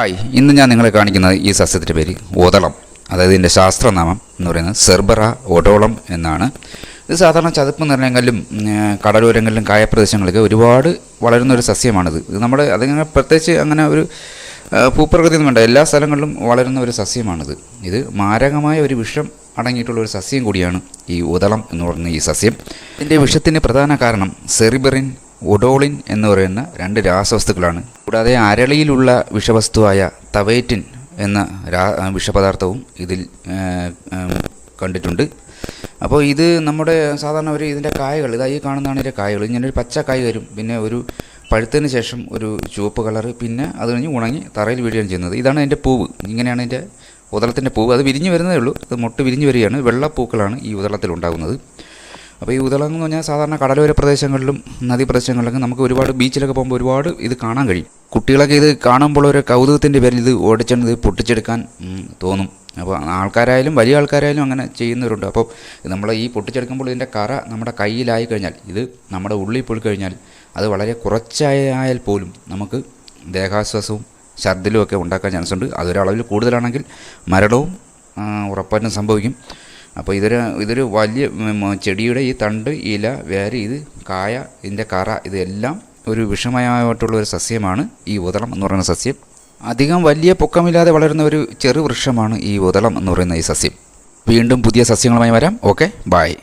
Hi ഇന്ന് ഞാൻ നിങ്ങളെ കാണിക്കുന്നത് ഈ സസ്യത്തിന്റെ പേര് ഓതളം. അതായത് ഇതിന്റെ ശാസ്ത്രനാമം എന്ന് പറയുന്നത് സെർബറ ഒഡോളം എന്നാണ്. ഇത് സാധാരണ ചതുപ്പ് നിറങ്ങളിലും ഉം, കടലോരങ്ങളിലും കായപ്രദേശങ്ങളിലൊക്കെ ഒരുപാട് വളരുന്ന ഒരു സസ്യമാണിത്. ഇത് നമ്മുടെ അതിങ്ങനെ പ്രത്യേകിച്ച് അങ്ങനെ ഒരു ഭൂപ്രകൃതി ഒന്നും വേണ്ട എല്ലാ സ്ഥലങ്ങളിലും വളരുന്ന ഒരു സസ്യമാണിത്. ഇത് മാരകമായ ഒരു വിഷം അടങ്ങിയിട്ടുള്ള ഒരു സസ്യം കൂടിയാണ് ഈ ഉദളം എന്ന് പറയുന്ന ഈ സസ്യം. ഇതിന്റെ വിഷത്തിന്റെ പ്രധാന കാരണം സെറിബറിൻ ഒഡോളിൻ എന്ന് പറയുന്ന രണ്ട് രാസവസ്തുക്കളാണ്. കൂടാതെ അരളിയിലുള്ള വിഷവസ്തുവായ തവേറ്റിൻ എന്ന വിഷപദാർത്ഥവും ഇതിൽ കണ്ടിട്ടുണ്ട്. അപ്പോൾ ഇത് നമ്മുടെ സാധാരണ ഒരു ഇതിന്റെ കായകൾ ഇതാ ഈ കാണുന്നതാണ് ഇതിന്റെ കായകൾ. ഇങ്ങനെ ഒരു പച്ച കായ് വരും. പിന്നെ ഒരു പഴുത്തതിന് ശേഷം ഒരു ചുവപ്പ് കളർ പിന്നെ അത് കഴിഞ്ഞ് ഉണങ്ങി തറയിൽ വീഴുകയാണ് ചെയ്യുന്നത്. ഇതാണ് അതിന്റെ പൂവ്. ഇങ്ങനെയാണ് ഇതിന്റെ ഉദളത്തിന്റെ പൂവ്. അത് വിരിഞ്ഞ് വരുന്നതേ ഉള്ളൂ. അത് മുട്ട് വിരിഞ്ഞ് വരികയാണ്. വെള്ളപ്പൂക്കളാണ് ഈ ഉദളത്തിൽ ഉണ്ടാകുന്നത് അപ്പോൾ ഈ ഉദളം എന്ന് പറഞ്ഞാൽ സാധാരണ കടലോര പ്രദേശങ്ങളിലും നദീ പ്രദേശങ്ങളിലൊക്കെ നമുക്ക് ഒരുപാട് ബീച്ചിലൊക്കെ പോകുമ്പോൾ ഒരുപാട് ഇത് കാണാൻ കഴിയും. കുട്ടികളൊക്കെ ഇത് കാണുമ്പോൾ ഒരു കൗതുകത്തിന്റെ പേരിൽ ഇത് ഓടിച്ചാണ് പൊട്ടിച്ചെടുക്കാൻ തോന്നും. അപ്പോൾ ആൾക്കാരായാലും വലിയ ആൾക്കാരായാലും അങ്ങനെ ചെയ്യുന്നവരുണ്ട്. അപ്പോൾ നമ്മൾ ഈ പൊട്ടിച്ചെടുക്കുമ്പോൾ ഇതിന്റെ കറ നമ്മുടെ കയ്യിലായി കഴിഞ്ഞാൽ ഇത് നമ്മുടെ ഉള്ളിൽ പോയി കഴിഞ്ഞാൽ അത് വളരെ കുറച്ചായാൽ പോലും നമുക്ക് ദേഹാശ്വാസവും ഛർദിലും ഒക്കെ ഉണ്ടാക്കാൻ ചാൻസ് ഉണ്ട് അതൊരളവിൽ കൂടുതലാണെങ്കിൽ മരണവും ഉറപ്പായിട്ടും സംഭവിക്കും. അപ്പോൾ ഇതൊരു ഇതൊരു വലിയ ചെടിയുടെ ഈ തണ്ട് ഇല വേര് ഇത് കായ ഇതിന്റെ കറ ഇതെല്ലാം ഒരു വിഷമയമായിട്ടുള്ള ഒരു സസ്യമാണ് ഈ ഉദളം എന്ന് പറയുന്ന സസ്യം. അധികം വലിയ പൊക്കമില്ലാതെ വളരുന്ന ഒരു ചെറു വൃക്ഷമാണ് ഈ ഉദളം എന്ന് പറയുന്ന ഈ സസ്യം. വീണ്ടും പുതിയ സസ്യങ്ങളുമായി വരാം. Okay bye